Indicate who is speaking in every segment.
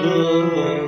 Speaker 1: Amen.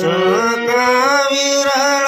Speaker 1: Shuka ವಿರಳ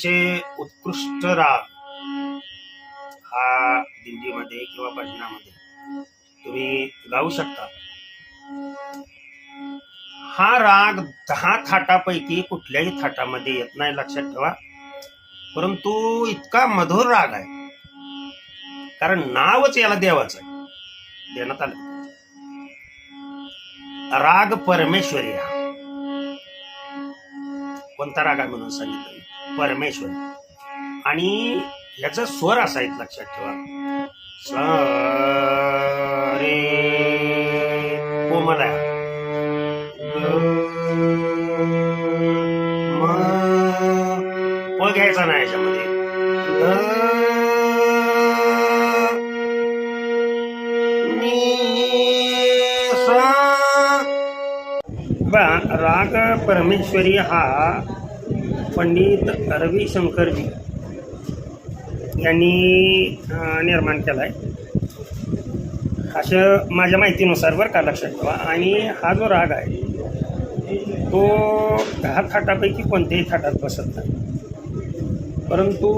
Speaker 1: अतिशय उत्कृष्ट राग हा दिंडीमध्ये किंवा भजनामध्ये तुम्ही गाऊ शकता. हा राग दहा थाटापैकी कुठल्याही थाटामध्ये येत नाही लक्षात ठेवा. परंतु इतका मधुर राग आहे. कारण नावच याला देवाचं आहे. देण्यात आलं. राग परमेश्वरी हा कोणता राग आहे म्हणून सांगितलं? परमेश्वर. आणि याचा स्वर असा आहेत लक्षात ठेवा. स रे हो, कोमल प घ्यायचा नाही याच्यामध्ये. राग परमेश्वरी हा पंडित रविशंकरजी यांनी निर्माण केला आहे असं माझ्या माहितीनुसार बरं का लक्षात ठेवा. आणि हा जो राग आहे तो दहा थाटापैकी कोणत्याही थाटात बसत नाही. परंतु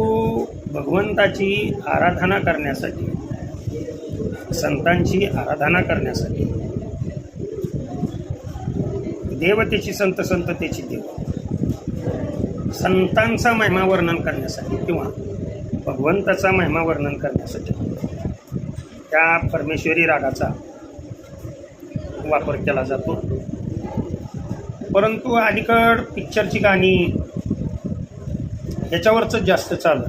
Speaker 1: भगवंताची आराधना करण्यासाठी संतांची आराधना करण्यासाठी देवतेची संत संततेची देव संतांचा महिमा वर्णन करण्यासाठी किंवा भगवंताचा महिमा वर्णन करण्यासाठी त्या परमेश्वरी रागाचा वापर केला जातो. परंतु अलीकड पिक्चरची गाणी ह्याच्यावरच जास्त चालू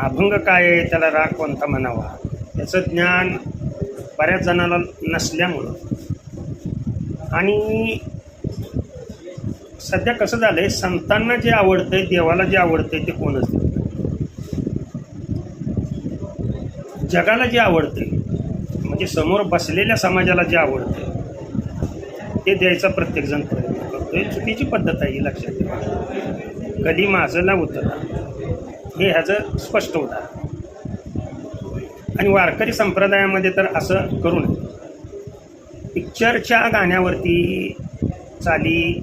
Speaker 1: अभंग काय आहे त्याला राग कोणता म्हणावा याचं ज्ञान बऱ्याच जणांना नसल्यामुळं. आणि सध्या कसं झालं आहे संतांना जे आवडतंय देवाला जे आवडतंय ते कोणच नाही. जगाला जे आवडतंय म्हणजे समोर बसलेल्या समाजाला जे आवडतंय ते द्यायचा प्रत्येकजण प्रयत्न करतोय. चुकीची पद्धत आहे ही लक्षात ठेवा. कधी माझं ना उतरा हे ह्याचं स्पष्ट उदाहरण आणि वारकरी संप्रदायामध्ये तर असं करू नये. पिक्चरच्या गाण्यावरती चाली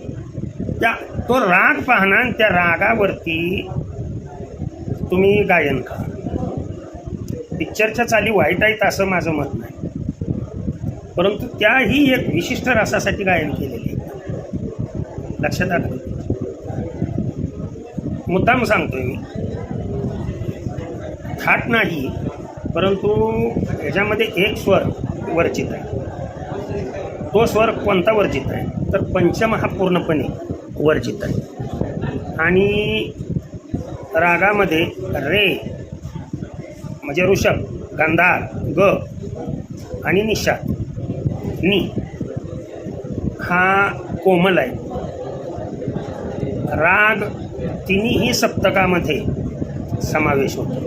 Speaker 1: त्या तो राग पाहणार आणि त्या रागावरती तुम्ही गायन करा. पिक्चरच्या चाली वाईट आहेत असं माझं मत नाही. परंतु त्याही एक विशिष्ट रसासाठी गायन केलेले लक्षात आलं? मुद्दाम सांगतोय मी. थाट नाही परंतु ह्याच्यामध्ये एक स्वर वर्जित आहे. तो स्वर कोणता वर्जित आहे? तर पंचम हा पूर्णपणे. वर्जित आहे. आणि रागामध्ये रे म्हणजे ऋषभ गांधार ग आणि निषाद नी हा कोमल आहे. राग तिन्हीही सप्तकामध्ये समावेश होतो.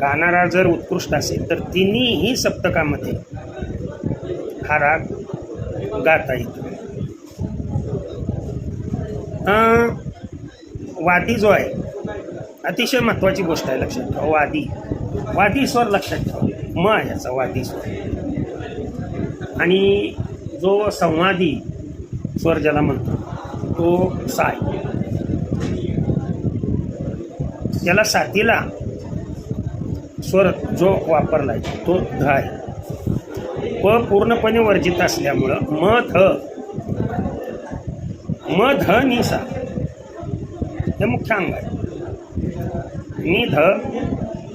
Speaker 1: गाणारा जर उत्कृष्ट असेल तर तिन्हीही सप्तकामध्ये हा राग गाता येतो. वादी जो आहे अतिशय महत्त्वाची गोष्ट आहे लक्षात ठेवा. वादी. वादी स्वर लक्षात ठेवा. म ह्याचा वादी स्वर. आणि जो संवादी स्वर ज्याला म्हणतो तो साय. याला साथीला स्वर जो वापरला आहे तो ध आहे. प पूर्णपणे वर्जित असल्यामुळं म थ म ध नि सा हे मुख्य अंग आहे नि ध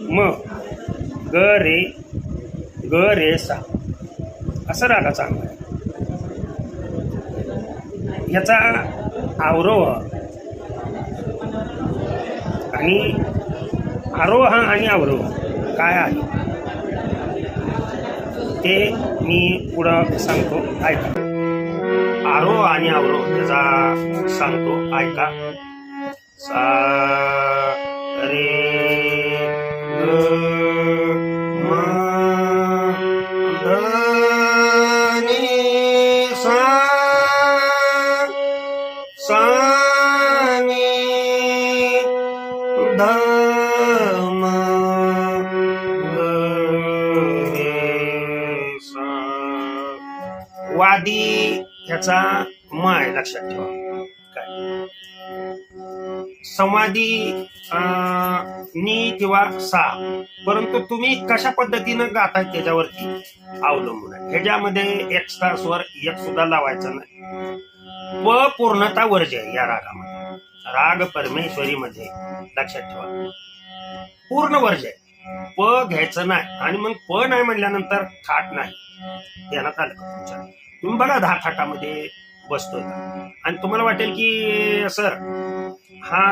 Speaker 1: म ग रे ग रे सा. असं रागाचा अंग आहे. याचा आवरोह आणि आरोह आणि अवरोह काय आहे? ते मी पुढं सांगतो. ऐका. आरो आणि आवरो त्याचा सांगतो ऐका. सा रे सा सा ध वादी ह्याचा म आहे लक्षात ठेवा. काय? संवादी नी किंवा सा परंतु तुम्ही कशा पद्धतीनं गाताय त्याच्यावरती अवलंबून आहे? ह्याच्यामध्ये एक स्वर एक सुद्धा लावायचा नाही. प पूर्णता वर्ज आहे या रागामध्ये. राग परमेश्वरी मध्ये लक्षात ठेवा. पूर्ण वर्ज आहे प घ्यायचं नाही. आणि मग प नाही म्हणल्यानंतर थाट नाही. देण्यात आलं तुमच्या? तुम्ही बघा दहा थाटामध्ये बसतोय. आणि तुम्हाला वाटेल की सर हा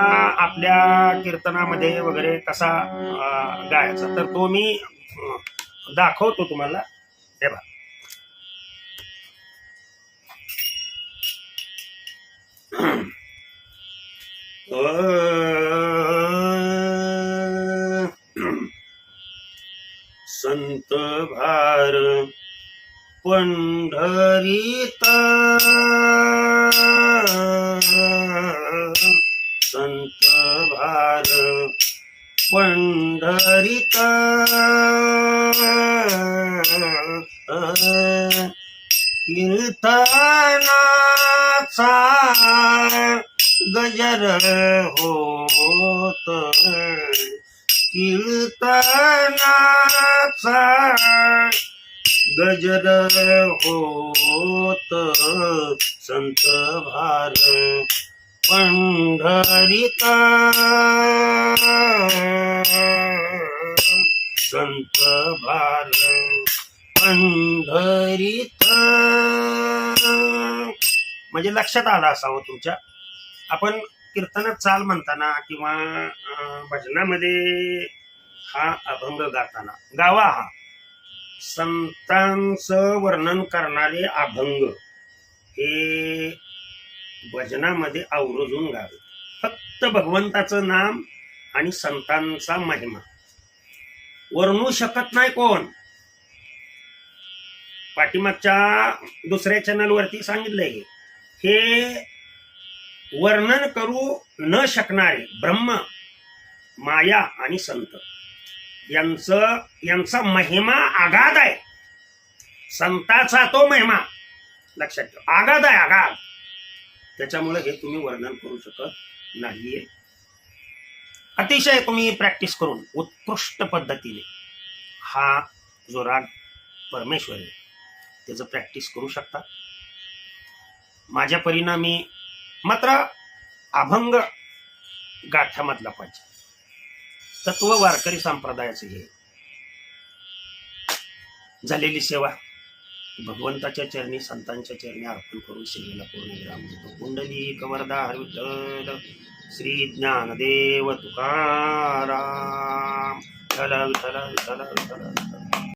Speaker 1: आपल्या कीर्तनामध्ये वगैरे कसा गायचा? तर तो मी दाखवतो तुम्हाला. हे बघा. संत भार पंढरीत. संत भार पंढरीत. कीर्तनाचा गजर होत. कीर्तनाचा गजर होत संत भार पंढरीत संत भार पंढरिता म्हणजे लक्षात आलं असावं तुमच्या. आपण कीर्तनात चाल म्हणताना किंवा भजनामध्ये हा अभंग गाताना गावा हा. संतांचं वर्णन करणारे अभंग हे भजनामध्ये आवर्जून गावे. फक्त भगवंताचं नाम आणि संतांचा महिमा. वर्णू शकत नाही कोण? पाठीमागच्या दुसऱ्या चॅनलवरती सांगितलंय हे. हे वर्णन करू न शकणारे ब्रह्म माया आणि संत. यांचं यांचा महिमा आघात आहे. संताचा तो महिमा. लक्षात ठेवा. आघात आहे आघात त्याच्यामुळे हे तुम्ही वर्णन करू शकत नाहीये. अतिशय तुम्ही प्रॅक्टिस करून उत्कृष्ट पद्धतीने हा जो राग परमेश्वर आहे त्याचं प्रॅक्टिस करू शकता. माझ्या परिणामी मात्र अभंग गाठ्यामधला पाहिजे. तत्व वारकरी संप्रदायाचे हे. झालेली सेवा. भगवंताच्या चरणी संतांच्या चरणी अर्पण करून सेवेला पूर्ण विराम देतो. कुंडली कवरदा हरविठ्ठल श्री ज्ञानदेव तुकाराम. विठ्ठल विठ्ठल विठ्ठल विठ्ठल विठ्ठल.